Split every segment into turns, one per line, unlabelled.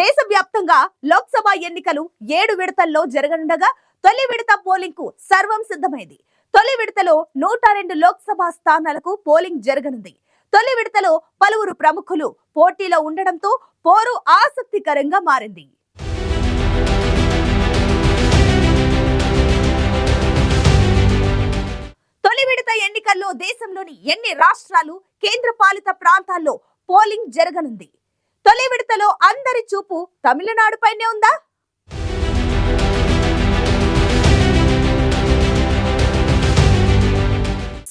దేశవ్యాప్తంగా లోక్సభ ఎన్నికలు ఏడు విడతల్లో జరగనుండగా తొలి విడత పోలింగ్కు సర్వం సిద్ధమైంది. తొలి విడతలో నూట రెండు లోక్సభ స్థానాలకు పోలింగ్ జరగనుంది. తొలి విడతలో పలువురు ప్రముఖులు పోటీలో ఉండడంతో పోరు ఆసక్తికరంగా మారింది. తొలి విడత ఎన్నికల్లో దేశంలోని ఎన్ని రాష్ట్రాలు కేంద్ర పాలిత ప్రాంతాల్లో పోలింగ్ జరగనుంది? తొలి విడతలో అందరి చూపు తమిళనాడుపైనే ఉందా?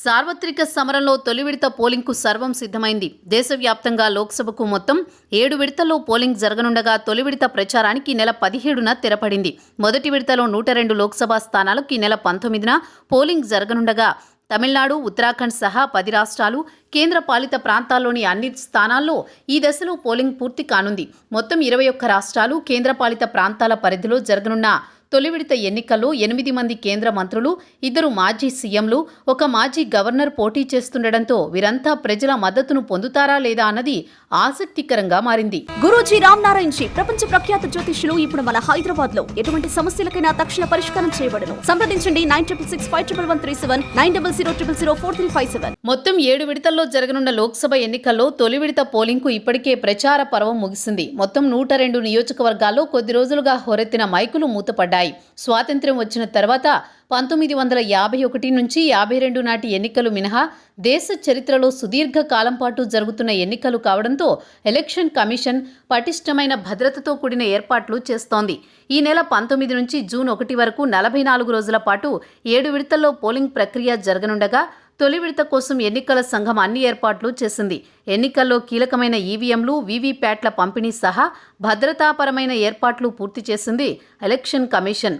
సార్వత్రిక సమరంలో తొలి విడత పోలింగ్కు సర్వం సిద్ధమైంది. దేశవ్యాప్తంగా లోక్సభకు మొత్తం ఏడు విడతల్లో పోలింగ్ జరగనుండగా తొలి విడత ప్రచారానికి నెల పదిహేడున తెరపడింది. మొదటి విడతలో నూట రెండు లోక్సభ స్థానాలకు ఈ నెల పంతొమ్మిదిన పోలింగ్ జరగనుండగా తమిళనాడు ఉత్తరాఖండ్ సహా పది రాష్ట్రాలు కేంద్ర పాలిత ప్రాంతాల్లోని అన్ని స్థానాల్లో ఈ దశలో పోలింగ్ పూర్తి కానుంది. మొత్తం ఇరవై ఒక్క రాష్ట్రాలు కేంద్రపాలిత ప్రాంతాల పరిధిలో జరగనున్న తొలి విడత ఎన్నికల్లో ఎనిమిది మంది కేంద్ర మంత్రులు ఇద్దరు మాజీ సీఎంలు ఒక మాజీ గవర్నర్ పోటీ చేస్తుండటంతో వీరంతా ప్రజల మద్దతును పొందుతారా లేదా అన్నది ఆసక్తికరంగా మారింది.
గురూజీ రామ్ నారాయణ్ జీ ప్రపంచ ప్రఖ్యాత జ్యోతిష్యులు ఇప్పుడు మన హైదరాబాద్లో ఎటువంటి సమస్యలకైనా తక్షణ పరిష్కారం చేయబడను సంప్రదించండి nine triple six five triple one three seven nine double zero triple zero four three five seven.
మొత్తం ఏడు విడతల్లో జరగనున్న లోక్సభ ఎన్నికల్లో తొలి విడత పోలింగ్కు ఇప్పటికే ప్రచార పర్వం ముగిసింది. మొత్తం నూట రెండు నియోజకవర్గాల్లో కొద్ది రోజులుగా హోరెత్తిన మైకులు మూతపడ్డాయి. స్వాతంత్ర్యం వచ్చిన తర్వాత పంతొమ్మిది వందల యాభై ఒకటి నుంచి యాభై రెండు నాటి ఎన్నికలు మినహా దేశ చరిత్రలో సుదీర్ఘ కాలం పాటు జరుగుతున్న ఎన్నికలు కావడంతో ఎలక్షన్ కమిషన్ పటిష్టమైన భద్రతతో కూడిన ఏర్పాట్లు చేస్తోంది. ఈ నెల పంతొమ్మిది నుంచి జూన్ ఒకటి వరకు నలభై నాలుగు రోజుల పాటు ఏడు విడతల్లో పోలింగ్ ప్రక్రియ జరగనుండగా తొలి విడత కోసం ఎన్నికల సంఘం అన్ని ఏర్పాట్లు చేసింది. ఎన్నికల్లో కీలకమైన ఈవీఎంలు వీవీప్యాట్ల పంపిణీ సహా భద్రతాపరమైన ఏర్పాట్లు పూర్తి చేసింది ఎలక్షన్ కమిషన్.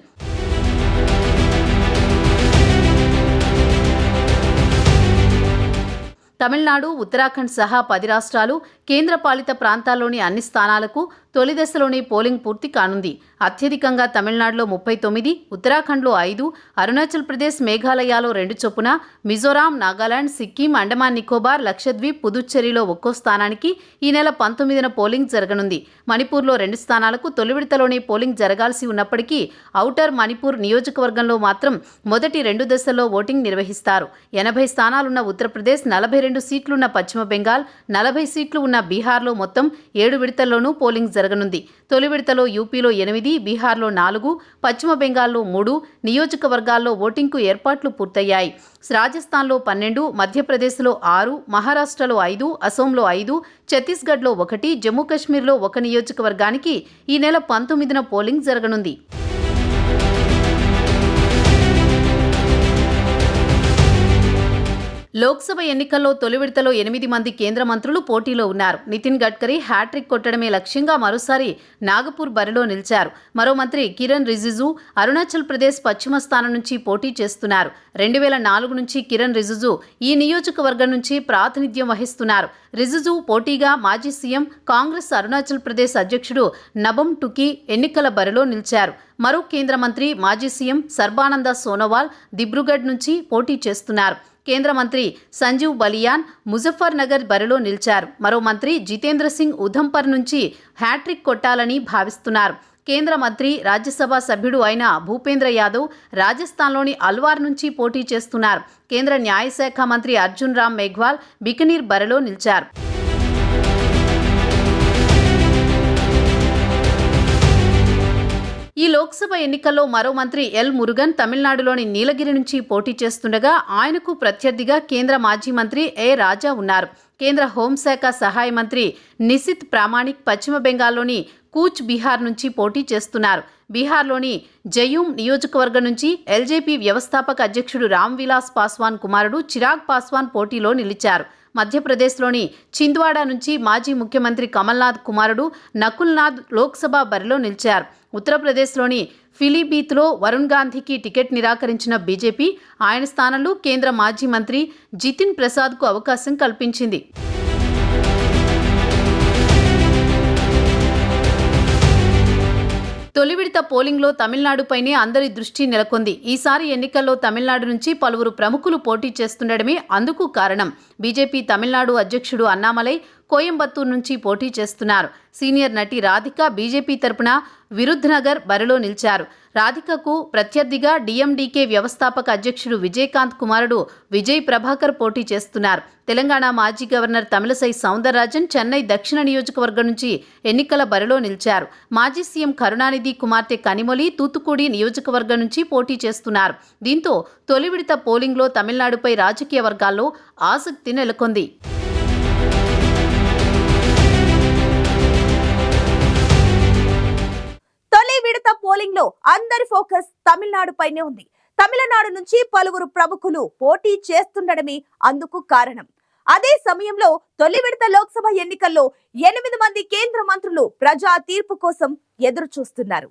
తమిళనాడు ఉత్తరాఖండ్ సహా పది రాష్ట్రాలు కేంద్రపాలిత ప్రాంతాల్లోని అన్ని స్థానాలకు తొలి దశలోనే పోలింగ్ పూర్తి కానుంది. అత్యధికంగా తమిళనాడులో ముప్పై తొమ్మిది ఉత్తరాఖండ్లో ఐదు అరుణాచల్ ప్రదేశ్ మేఘాలయాలో రెండు చొప్పున మిజోరాం నాగాలాండ్ సిక్కిం అండమాన్ నికోబార్ లక్షద్వీప్ పుదుచ్చేరిలో ఒక్కో స్థానానికి ఈ నెల పంతొమ్మిదిన పోలింగ్ జరగనుంది. మణిపూర్లో రెండు స్థానాలకు తొలి విడతలోనే పోలింగ్ జరగాల్సి ఉన్నప్పటికీ ఔటర్ మణిపూర్ నియోజకవర్గంలో మాత్రం మొదటి రెండు దశల్లో ఓటింగ్ నిర్వహిస్తారు. ఎనభై స్థానాలున్న ఉత్తరప్రదేశ్ నలభై రెండు సీట్లున్న పశ్చిమ బెంగాల్ నలభై సీట్లు ఉన్న బీహార్లో మొత్తం ఏడు విడతల్లోనూ పోలింగ్ జరగనుంది. తొలి విడతలో యూపీలో ఎనిమిది బీహార్లో నాలుగు పశ్చిమ బెంగాల్లో మూడు నియోజకవర్గాల్లో ఓటింగ్కు ఏర్పాట్లు పూర్తయ్యాయి. రాజస్థాన్లో పన్నెండు మధ్యప్రదేశ్లో ఆరు మహారాష్ట్రలో ఐదు అసోంలో ఐదు ఛత్తీస్గఢ్లో ఒకటి జమ్మూ కాశ్మీర్లో ఒక నియోజకవర్గానికి ఈ నెల పంతొమ్మిదిన పోలింగ్ జరగనుంది. లోక్సభ ఎన్నికల్లో తొలి విడతలో ఎనిమిది మంది కేంద్ర మంత్రులు పోటీలో ఉన్నారు. నితిన్ గడ్కరీ హ్యాట్రిక్ కొట్టడమే లక్ష్యంగా మరోసారి నాగపూర్ బరిలో నిలిచారు. మరో మంత్రి కిరణ్ రిజిజు అరుణాచల్ ప్రదేశ్ పశ్చిమ స్థానం నుంచి పోటీ చేస్తున్నారు. రెండు వేల నాలుగు నుంచి కిరణ్ రిజిజు ఈ నియోజకవర్గం నుంచి ప్రాతినిధ్యం వహిస్తున్నారు. రిజిజు పోటీగా మాజీ సీఎం కాంగ్రెస్ అరుణాచల్ ప్రదేశ్ అధ్యక్షుడు నబం టుకీ ఎన్నికల బరిలో నిలిచారు. మరో కేంద్ర మంత్రి మాజీ సీఎం సర్బానంద సోనోవాల్ దిబ్రుగఢ్ నుంచి పోటీ చేస్తున్నారు. కేంద్ర మంత్రి సంజీవ్ బలియాన్ ముజఫర్నగర్ బరిలో నిలిచారు. మరో మంత్రి జితేంద్ర సింగ్ ఉధంపర్ నుంచి హ్యాట్రిక్ కొట్టాలని భావిస్తున్నారు. కేంద్ర మంత్రి రాజ్యసభ సభ్యుడు అయిన భూపేంద్ర యాదవ్ రాజస్థాన్లోని అల్వార్ నుంచి పోటీ చేస్తున్నారు. కేంద్ర న్యాయశాఖ మంత్రి అర్జున్ రామ్ మేఘ్వాల్ బికనీర్ బరిలో నిలిచారు. ఈ లోక్సభ ఎన్నికల్లో మరో మంత్రి ఎల్ మురుగన్ తమిళనాడులోని నీలగిరి నుంచి పోటీ చేస్తుండగా ఆయనకు ప్రత్యర్థిగా కేంద్ర మాజీ మంత్రి ఏ రాజా ఉన్నారు. కేంద్ర హోంశాఖ సహాయ మంత్రి నిసిత్ ప్రామాణిక్ పశ్చిమ బెంగాల్లోని కూచ్ బీహార్ నుంచి పోటీ చేస్తున్నారు. బీహార్లోని జయూమ్ నియోజకవర్గం నుంచి ఎల్జేపీ వ్యవస్థాపక అధ్యక్షుడు రామ్ విలాస్ పాస్వాన్ కుమారుడు చిరాగ్ పాస్వాన్ పోటీలో నిలిచారు. మధ్యప్రదేశ్లోని చింద్వాడా నుంచి మాజీ ముఖ్యమంత్రి కమల్నాథ్ కుమారుడు నకుల్నాథ్ లోక్సభ బరిలో నిలిచారు. ఉత్తరప్రదేశ్లోని ఫిలిబీత్లో వరుణ్ గాంధీకి టికెట్ నిరాకరించిన బీజేపీ ఆయన స్థానంలో కేంద్ర మాజీ మంత్రి జితిన్ ప్రసాద్కు అవకాశం కల్పించింది. తొలి పోలింగ్లో తమిళనాడుపైనే అందరి దృష్టి నెలకొంది. ఈసారి ఎన్నికల్లో తమిళనాడు నుంచి పలువురు ప్రముఖులు పోటీ చేస్తుండడమే అందుకు కారణం. బీజేపీ తమిళనాడు అధ్యక్షుడు అన్నామలై కోయంబత్తూరు నుంచి పోటీ చేస్తున్నారు. సీనియర్ నటి రాధిక బీజేపీ తరపున విరుద్నగర్ బరిలో నిలిచారు. రాధికకు ప్రత్యర్థిగా డిఎండికే వ్యవస్థాపక అధ్యక్షుడు విజయకాంత్ కుమారుడు విజయ్ ప్రభాకర్ పోటీ చేస్తున్నారు. తెలంగాణ మాజీ గవర్నర్ తమిళసై సౌందరరాజన్ చెన్నై దక్షిణ నియోజకవర్గం నుంచి ఎన్నికల బరిలో నిలిచారు. మాజీ సీఎం కరుణానిధి కుమార్తె కనిమొలి తూతుకుడి నియోజకవర్గం నుంచి పోటీ చేస్తున్నారు. దీంతో తొలి విడత పోలింగ్లో తమిళనాడుపై రాజకీయ వర్గాల్లో ఆసక్తి నెలకొంది.
పోలింగ్లో అందరి ఫోకస్ తమిళనాడు పైనే ఉంది. తమిళనాడు నుంచి పలువురు ప్రముఖులు పోటీ చేస్తుండడమే అందుకు కారణం. అదే సమయంలో తొలి విడత లోక్సభ ఎన్నికల్లో ఎనిమిది మంది కేంద్ర మంత్రులు ప్రజా తీర్పు కోసం ఎదురు చూస్తున్నారు